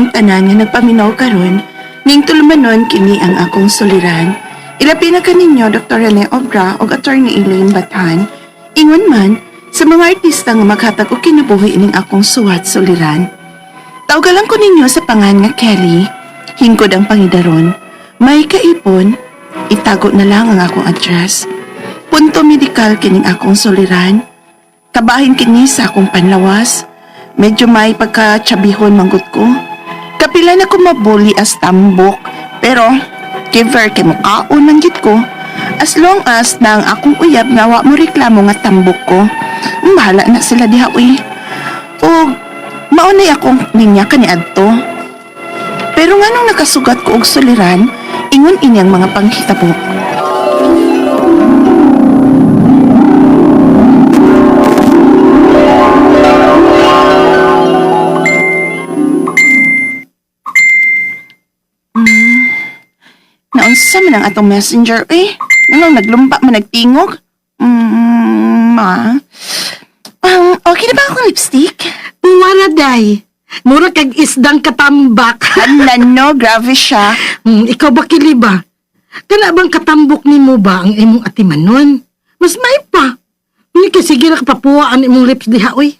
inyong tanan nga nagpaminaw karon, ning tulumanon kini ang akong suliran. Ilapi na kaninyo Dr. Rene Obra o Attorney Elaine Batan. Ingon man, sa mga artista nga maghatag og kinabuhi ining akong suwat suliran. Tawgalan ko ninyo sa pangan nga Kelly. Hingkod ang pangidaron. May kaipon, itago na lang ang akong address. Punto medikal kining akong suliran. Kabahin kini sa akong panlawas. Medyo may pagka-tsabihon manggut ko. Kapila na ko mabuli as tambok. Pero, giver kay mukaon man gid ko. As long as na ang akong uyab nga wa mo reklamo nga tambok ko, bahala na sila diha uy. O, maunay akong linya kaniadto. Pero nga nung nakasugat ko og suliran, ingon inyang mga panghitabo. Naunsa man ang atong messenger eh. Nang naglumba man nagtingog. Mm, ma. Um, okay na ba akong lipstick? Wala day. Mura kag isdang katambak. Hala no, grabe siya. Hmm, ikaw ba kili ba? Kana bang katambok ni mo ba ang imong atimanon? Mas may pa. Hindi ka sige na kapapuwa ang imong lips diha, oy.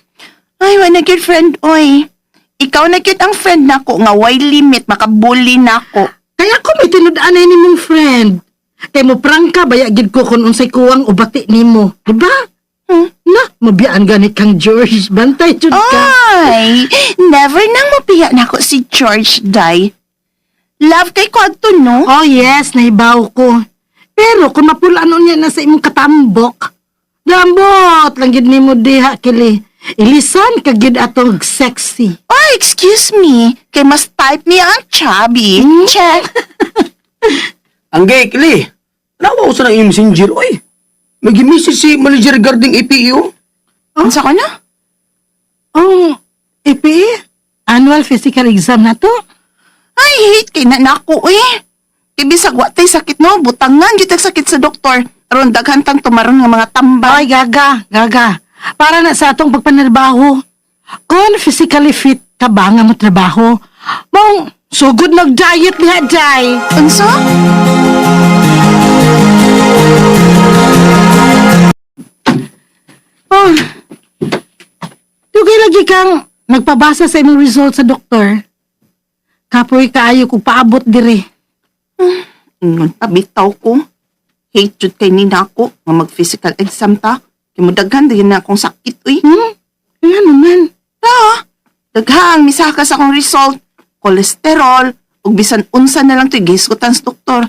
Ay, wala good friend, oy. Ikaw na cute ang friend nako nga way limit makabuli nako. Kaya ko may tinud-anay ni mong friend. Kay mo prangka, baya gid ko kung unsay kuwang o bati ni mo. Diba? Hmm. Na, mabiyaan gani kang George. Bantay jud ka. Ay, never nang mapiya nako si George Day. Love kay ko no? Oh yes, naibaw ko. Pero kung mapulaan niya na sa imong katambok, lambot lang gid nimo diha kili. Ilisan ka gid atong sexy. Oh, excuse me. Kay mas type niya ang chubby. Check. Ang gay, Kili. Nawa ko sa nang messenger, oy. Nag-message si manager regarding APEO. Unsa ka na? Ang EPE, annual physical exam na to. Ay, hate kay na nako eh. Kay bisag wa tay sakit no, butangan ang sakit sa doktor. Aron daghan tang tumaron nga mga tambay. Ay, gaga, gaga. Para na sa atong pagpanarbaho. Kung physically fit ka ba nga mo trabaho, mong sugod mag-diet niya, Day. Unsa? Oh, Dugay lagi kang nagpabasa sa imong result sa doktor. Kapoy kaayo kung paabot dire. Ingon pabitaw ko. Hate jud kay ni nako nga mag-physical exam ta. Kay mo daghan din na akong sakit uy. Hmm? Kaya naman. Ta, daghang misaka sa akong result. Kolesterol, ug bisan unsa na lang to gisgutan sa doktor.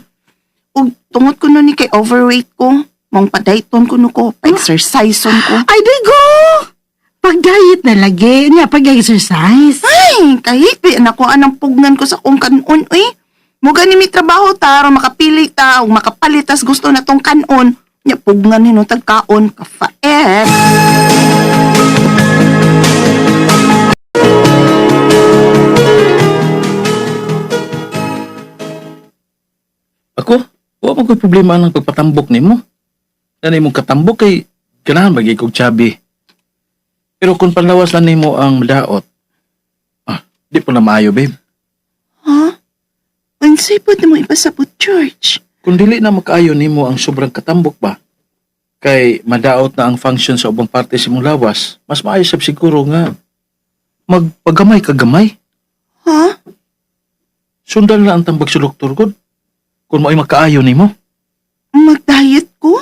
Ug tungod ko no ni kay overweight ko. Mong padayton ko no ko, pa-exerciseon ko. Ay, digo! Pag-diet na lagi, niya pag-exercise. Ay, kahit di anak ko anang pugnan ko sa kong kanon, uy. Muga ni mi trabaho ta, aron makapili ta, o makapalitas gusto na tong kanon. Nya pugnan ni no tagkaon, kafaet. Ako, wa man ko'y problema ng pagpatambok nimo. Yan imong katambok kay ganahan bagi kog chabi. Pero kung panlawas lang nimo ang madaot, ah, di po na maayo, babe. Ha? Unsay po mo ipasabot, George? Kung dili na makaayo nimo ang sobrang katambok ba, kay madaot na ang function sa ubang parte sa imong lawas, mas maayo sab siguro nga magpagamay kagamay. Ha? Sundan na ang tambag sa doktor gud. Kung mo'y makaayo nimo. Mag-diet ko?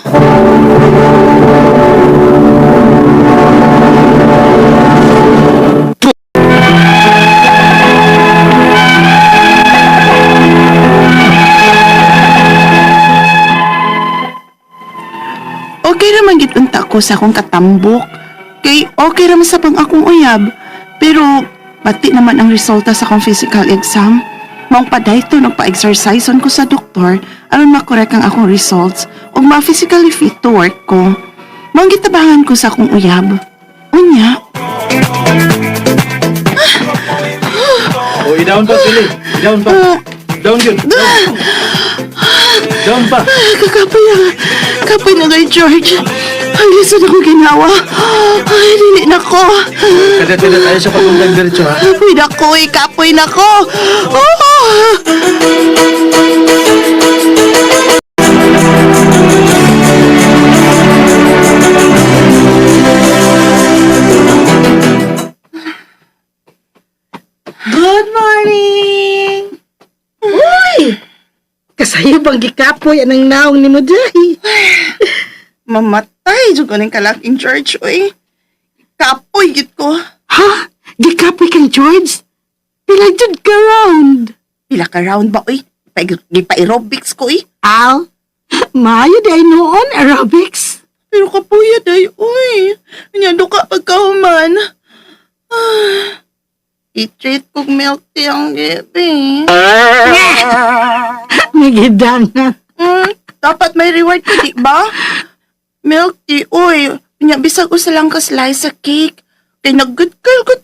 Gid unta ko sa akong katambok. Kay okay raman sa pang akong uyab. Pero pati naman ang resulta sa akong physical exam. Maong padayto nagpa-exerciseon ko sa doktor aron makorek ang akong results ug ma-physically fit to work ko. Maong gitabangan ko sa akong uyab. Unya, O, i-down pa, Pili. I-down pa. Down yun. ah, Doon pa. Kakapoy na, kapoy na kay George. Ang lisod ako ginawa. Ay, dili na ko. Kada-kada tayo sa pagundang diretso ha. Kapoy na ko, eh, kapoy na ko. Oh! Bang gikapoy anang naong ni mo dahi? Mamatay, dyan ko ng kalaking George, uy. Kapoy, git ko. Ha? Gikapoy kang George? Pila jud ka round? Pila ka round ba, uy? Pa, pa aerobics ko, uy. Al? Maayo day noon aerobics. Pero kapuya day, uy. Anyado ka pagkahuman. Ah, I-treat kong milk tea ang gabi. Nagidangan. Mm, dapat may reward ko, di ba? Milk tea, uy. Nya, bisag usa lang ka slice sa cake. Kay nag-good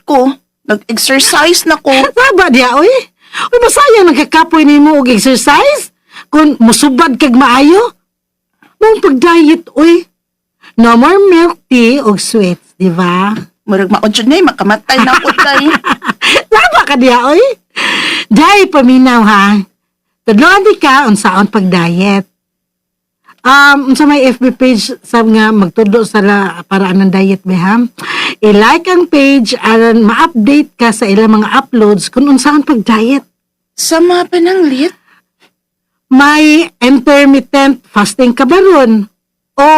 ko. Nag-exercise na ko. Taba diya, uy. Uy, masaya nagkakapoy ni mo og exercise? Kung musubad kag maayo? Mong pag-diet, uy. No more milk tea og sweets, di ba? Murag maon dyan na, makamatay na ako day. Tama ka diya, oy. Day, paminaw ha. Tudloan di ka unsaon pag-diet. Um, unsa may FB page sab nga magtudlo sa la para anang diet be ha. I-like ang page aron ma-update ka sa ilang mga uploads kung unsaon pag-diet. Sama pa ng lit? May intermittent fasting ka ba ron? O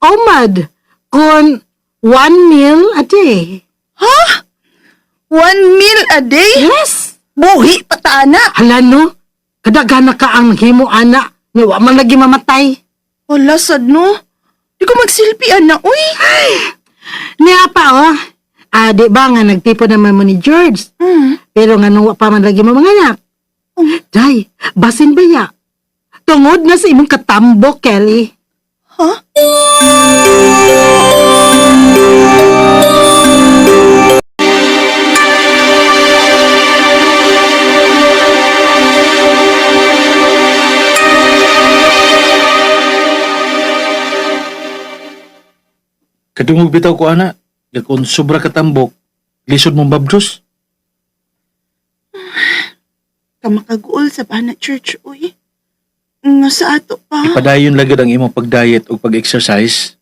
OMAD kung one meal a day. One meal a day? Yes! Buhi patana. Hala no, kadagana ka ang himo ana, nga wa man lagi mamatay. Wala sad no. Di ko magsilpian na, uy. Niya pa oh, ah, di ba nga nagtipo naman mo ni George, Hmm. pero nga nung wa pa man lagi mo mga anak. Day, basin ba ya? Tungod na sa imong katambo, Kelly. Ha? Kadungog bitaw ko ana. Kung sobra katambok, lisod mong babdos. Kamakaguol sa bana church, uy. Nga sa ato pa. Ipadayon lagad ang imong pag-diet o pag-exercise.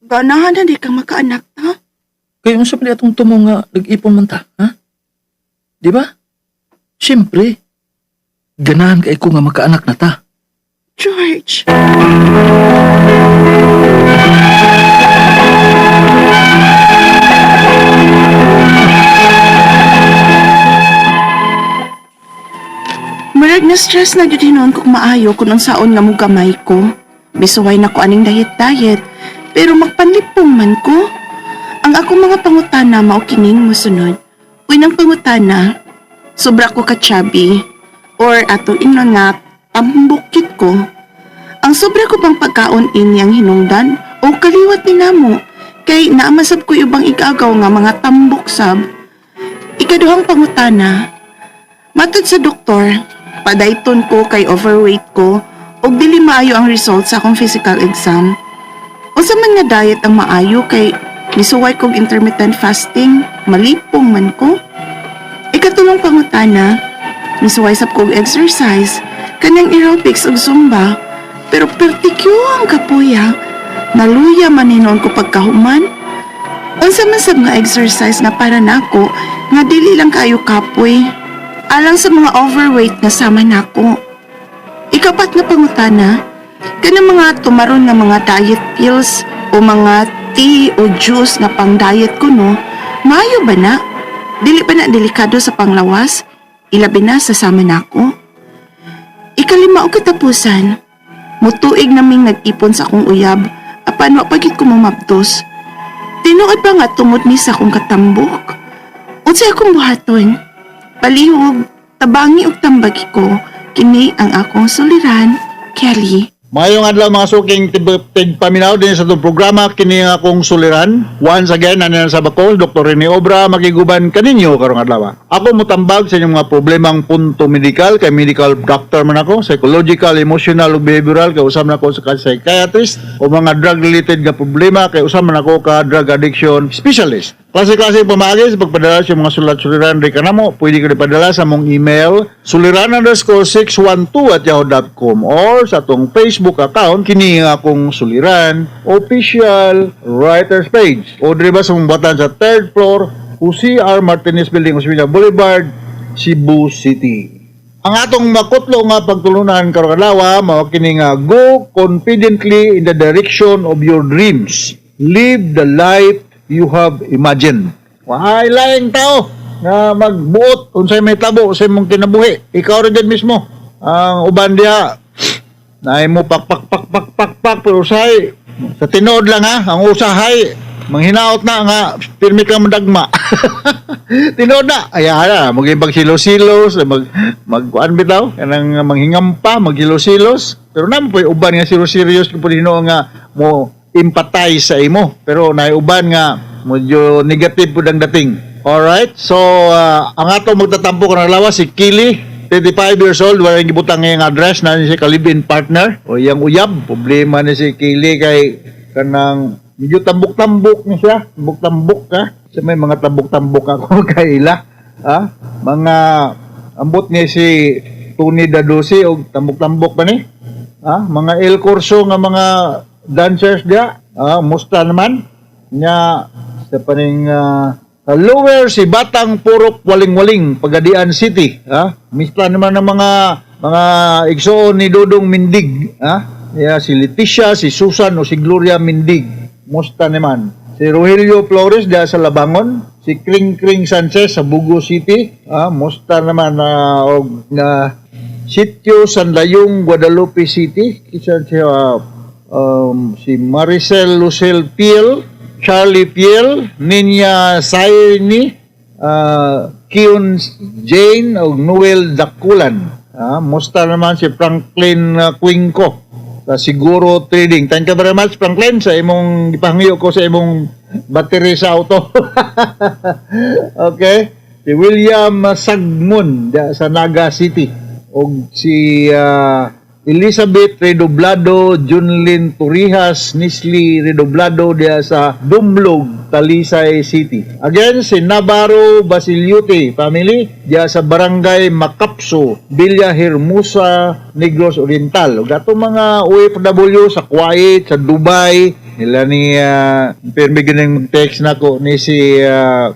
Ganahan na di kang makaanak ta. Kaya unsa pa atong tumo nga nag-ipon man ta, ha? Di ba? Siyempre. Ganahan kay ko nga makaanak na ta. George. Marag na stress na jud hinon kung maayo kung ang saon nga mo gamay ko. Bisuway na ko aning diet-diet, pero magpanlipong man ko. Ang akong mga pangutana mao kining mosunod. Unang pangutana, sobra ko ka chubby or ato ingnon nga tambukit ko. Ang sobra ko pang pagkaon inyang hinungdan o kaliwat ni namo kay naamasab ko ubang igagaw nga mga tambok sab. Ikaduhang pangutana, matod sa doktor, padayton ko kay overweight ko ug dili maayo ang result sa akong physical exam. Usa man nga diet ang maayo kay nisuway kog intermittent fasting, malipong man ko. Ikatulong pangutana, nisuway sab kog exercise, kanyang aerobics ug zumba, pero pertikyo ang kapuya. Naluya man hinon ko pagkahuman. Unsa man sab nga exercise na para nako nga dili lang kayo kapoy. Alang sa mga overweight nga sama nako. Ikapat nga pangutana, kanang mga tumaron nga mga diet pills o mga tea o juice nga pang diet ko no, maayo ba na? Dili ba na delikado sa panglawas? Ilabi na sa sama nako. Ikalima o katapusan, mutuig naming nag-ipon sa akong uyab, apan wa pagit ko mamabtos. Tinuod pa nga tungod ni sa akong katambok. Unsay akong buhaton? Palihog, tabangi ug tambagi ko, kini ang akong suliran, Kelly. Mayong adlaw mga suking tigpaminaw din sa itong programa kini nga akong suliran. Once again, ano sa bako, Dr. Rene Obra, makiguban kaninyo karong adlaw. Ako mutambag sa inyong mga problemang punto medical, kay medical doctor man ako, psychological, emotional, behavioral, kay usam na ako sa psychiatrist, o mga drug-related nga problema, kay usam man ako ka drug addiction specialist. Klase-klase pamagi sa pagpadala sa mga sulat-suliran di kanamo, pwede ka ipadala sa mong email suliran underscore 612 at yahoo.com or sa atong Facebook account kini nga akong suliran official writers page. O ba sa mong batan sa third floor UCR Martinez Building Osmeña Boulevard Cebu City. Ang atong makutlo nga pagtulunan karong adlaw mao kini nga go confidently in the direction of your dreams. Live the life you have imagined. Wahay laing tao nga magbuot unsay may tabo sa imong kinabuhi. Ikaw ra gid mismo. Ang uban diha na mo pak pak pak pak pak pak pero usay sa tinuod lang ha? Ang usahay manghinaot na nga pirmi ka madagma tinuod na. Ay ara magibang silos-silos mag magkuan bitaw? Kanang manghingampa magsilos-silos. Pero naman po uban nga serious kung pudino nga mo empathize sa imo pero naay uban nga medyo negative pud ang dating alright so ah, ang ato magtatampo kanang lawas si Kili 35 years old, wala yung gibutang ngayong address na si kalibin partner o yang uyab. Problema ni si Kili kay kanang medyo tambok-tambok niya siya. Tambok-tambok ka. Sa may mga tambok-tambok ako kaila. Ha? Mga ambot ni si Tony Dadosi o tambok-tambok ba ni? Ha? Mga El Corso nga mga dancers dia. Ah, musta naman? Nya sa paning ah, Uh, lower si Batang Purok Waling-Waling, Pagadian City. Ha? Mispa naman ng mga mga igsoon ni Dodong Mindig. Ha? Yeah, si Leticia, si Susan o si Gloria Mindig. Musta naman. Si Rogelio Flores diya sa Labangon. Si Kring Kring Sanchez sa Bugo City. Ha? Musta naman na og na Sitio Sanlayong, Guadalupe City. Kisa siya uh, um, si Maricel Lucel Piel, Charlie Piel, Ninya Saini, uh, Kion Jane o Noel Dakulan. Ah, musta naman si Franklin uh, Quinco sa Siguro Trading. Thank you very much Franklin sa imong ipahangyo ko sa imong battery sa auto. okay. Si William Sagmon sa Naga City o si ah, Elizabeth Redoblado, Junlin Turihas, Nisli Redoblado dia sa Dumlog, Talisay City. Again, si Navarro Basiliute family dia sa Barangay Macapso, Villa Hermosa, Negros Oriental. Ug ato mga OFW sa Kuwait, sa Dubai, nila ni uh, pirmi ganing mag-text nako ni si ah,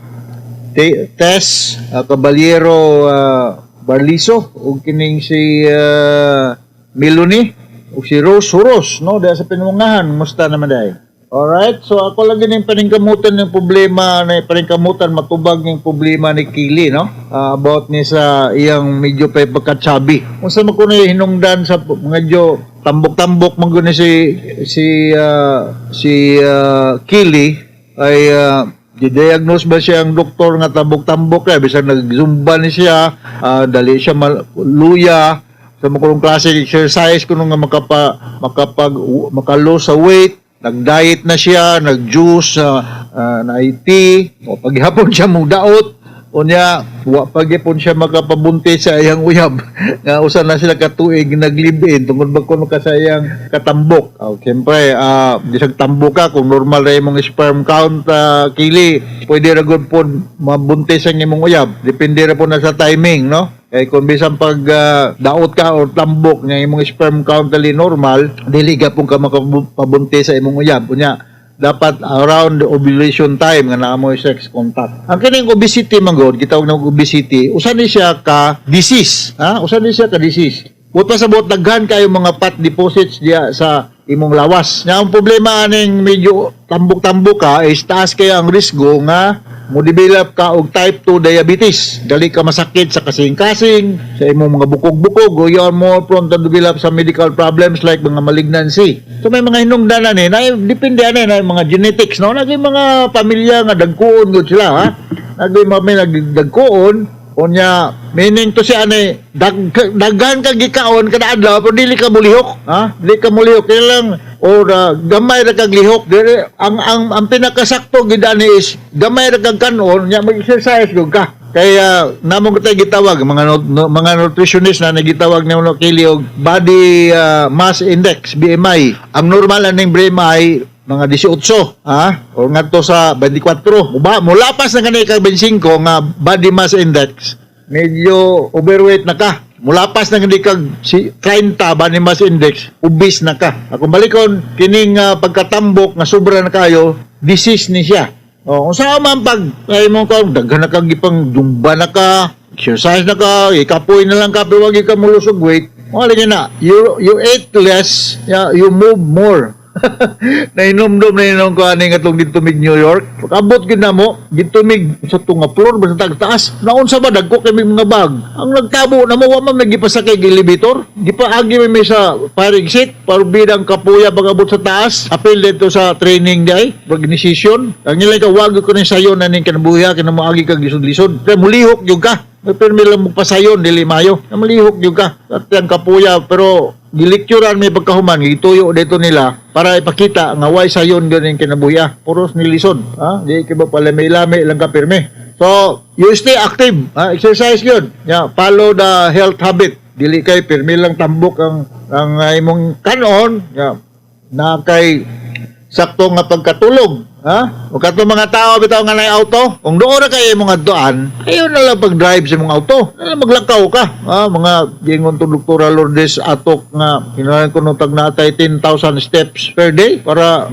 Te- Tess uh, Caballero uh, Barliso ug kining si uh, Miloni ug si Rose Huros no? Dahil sa pinungahan musta naman dai Alright, so ako lagi ning paningkamutan ng problema na paningkamutan matubag ng problema ni Kili no? Ah, about ni sa iyang medyo pa pagkatsabi. Unsa man ko na hinungdan sa medyo tambok-tambok man si si ah, si ah, Kili ay uh, diagnose ba siya ang doktor nga tambok-tambok? Kaya bisag nagzumba ni siya ah, dali siya mal- sa mga kulong klase exercise kuno nga makapa makapag makalo sa weight nag-diet na siya nag-juice uh, na IT o paghapon siya mong daot unya wa pagyapon siya makapabunti sa iyang uyab. Nga usa na sila katuig naglibin tungod ba kuno ka sa iyang katambok. Oh, siyempre ah bisag tambok ka kung normal ra imong sperm count ah, kili pwede ra gud pod mabuntis ang imong uyab. Depende ra po na sa timing no? Kay kung bisan pag ah, daot ka or tambok nga imong sperm count dali normal dili gapon ka makapabuntis sa imong uyab. Unya dapat around the ovulation time nga naa mo sex contact. Ang kining obesity man god, gitawag na obesity, usa ni siya ka disease, ha? Usa ni siya ka disease. Buta sa buot daghan kayo mga fat deposits diya sa imong lawas. Nga ang problema aning medyo tambok-tambok ka is taas kaya ang risgo nga mo develop ka og type 2 diabetes. Dali ka masakit sa kasing-kasing, sa imong mga bukog-bukog, o you are more prone to develop some medical problems like mga malignancy. So may mga hinungdanan eh, na depende ano na mga genetics, no? Naging mga pamilya nga dagkuon gud sila, ha? Naging mga may nagdagkuon, Unya, meaning to siya ani, dag, daghan ka gikaon kada adlaw pero dili ka mulihok, ha? Dili ka mulihok kaya lang or uh, gamay ra kag lihok. Dili, ang ang ang pinakasakto gid ani is gamay ra kag kanon, nya mag-exercise gud ka. Kaya namo ko tayo gitawag mga nu- mga nutritionist na nagitawag ni uno kili og body uh, mass index BMI. Ang normal aning BMI mga 18, ha? O ngadto sa 24. Uba, mulapas na kanay kag 25 nga body mass index. Medyo overweight na ka. Mulapas na kanay kag si 30 body mass index, obese na ka. Ako balikon kining ah, pagkatambok nga sobra na kayo, disease ni siya. O, kung saan man pag ay mo ka, daghan na kag ipang jumba na ka, exercise na ka, ikapoy na lang ka, pero wag ka mulusog weight. Wala na, you, you eat less, yeah, you move more. Nainom-dom na inom ko ani nga tong gitumig New York. Pagabot gid na mo, gitumig sa tunga floor basta tag taas. Naon sa ba dagko kami mga bag. Ang nagtabo na mo wa man nagipasakay sa elevator. Gipaagi mi sa firing seat para bidang kapuya pagabot sa taas. Apil dito sa training day, organization. Ang nilay ka wag ko ni sayo na ning kinabuya kinamuagi kag lisod-lisod. Kaya mulihok gyud ka. May permi lang magpasayon, dili mayo. Malihok yung ka. At yan kapuya, pero gilikturan may pagkahuman, gituyo dito nila para ipakita nga why sayon yun yung kinabuya. Puros nilisod. Ha? Di ka ba pala may lami lang ka pirmi. So, you stay active. Ha? Exercise yun. Yeah, follow the health habit. Dili kay pirmi lang tambok ang ang imong kanon. Yeah. Na kay sakto nga pagkatulog. Ha? O kato mga tao bitaw nga nay auto, kung doon ra kay imong adtuan, ayo na lang pag-drive sa imong auto. Na lang maglakaw ka. Ha? Mga gingon to Dr. Lourdes atok nga kinahanglan ko nung tag natay 10,000 steps per day para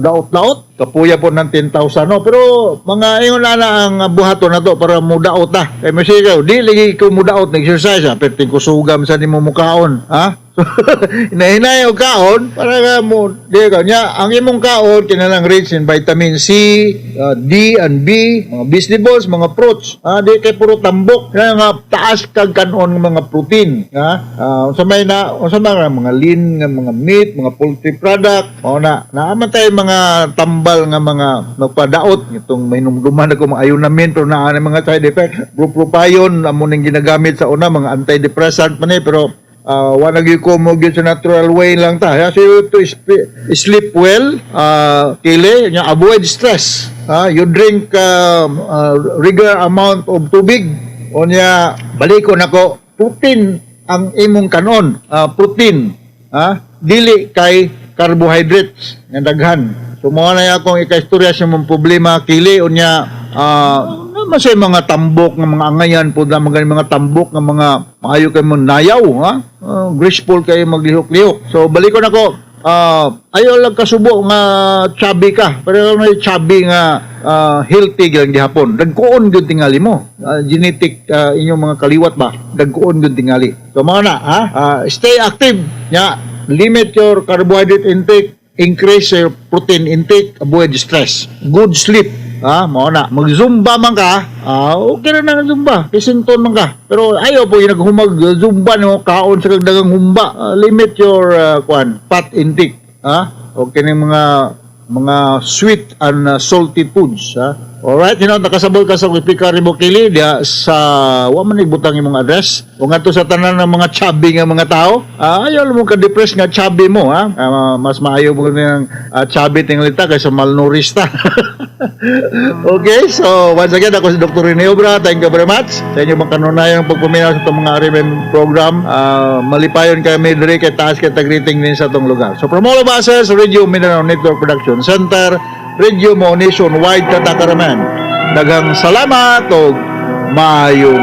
daot-daot. Kapuya po ng 10,000 no. Pero mga ingon na na ang buhaton na to para mudaot ta. Kay masika, di lagi ko mudaot nag-exercise ha. Perting ko sugam sa nimo mukaon. Ha? Hinahinay og kaon para nga mo di ka nya ang imong kaon kinalang rich in vitamin C, uh, D and B, mga vegetables, mga fruits. Ah, di kay puro tambok. Kaya nga taas kag kanon ng mga protein, ha? Ah, unsa may na unsa nga mga lean nga mga meat, mga poultry product. O na naaman tayo mga tambal nga mga nagpadaot itong may numduman ako mga ayunamin pero naa na mga side effect. Propropyon amo ning ginagamit sa una mga antidepressant man eh pero uh, wala gyud ko mo sa natural way lang ta. You to sleep well uh, kili nya avoid stress. Ha you drink um, uh, regular amount of tubig. Unya balikon ako protein ang imong kanon. Uh, protein. Ha dili kay carbohydrates nga daghan. So mo na akong ikaistorya sa mong problema kili unya uh, masay mga tambok nga mga angayan po na mga mga tambok nga mga maayo kay mo nayaw ha? Uh, graceful kay maglihok-lihok. So balikon ako. Ah ayaw lang kasubo nga chubby ka. Pero may chubby nga ah, healthy gyud gihapon? Dagkuon gyud tingali mo. Ah, genetic ah, inyong mga kaliwat ba? Dagkuon gyud tingali. So mga na ha? Ah, stay active. Nya limit your carbohydrate intake increase your protein intake avoid stress. Good sleep Ah, mo na. Mag-zumba man ka, ah, okay na na zumba. Kisington man ka. Pero ayaw po yung naghumag zumba no kaon sa kagdagang humba. Ah, limit your uh, kwan, fat intake. Ah, okay ng mga mga sweet and uh, salty foods, ha. Alright, you know, nakasabol ka sa Wipika Rimokili dia sa wa man ibutang imong address. O nga to sa tanan ng mga chubby nga mga tao. Ah, ayaw mo ka depress nga chubby mo, ha. Ah, mas maayo mo ng uh, chubby tingalita kaysa malnourished okay, so once again, ako si Dr. Rene Obra. Thank you very much sa inyong kanunayang pagpuminaw sa itong mga RMN program. Ah, malipayon kami diri kay taas kay tagriting din sa itong lugar. So from all of us Radio Mindanao Network Production Center, Radio Mo Nationwide Katakaraman. Daghang salamat o maayong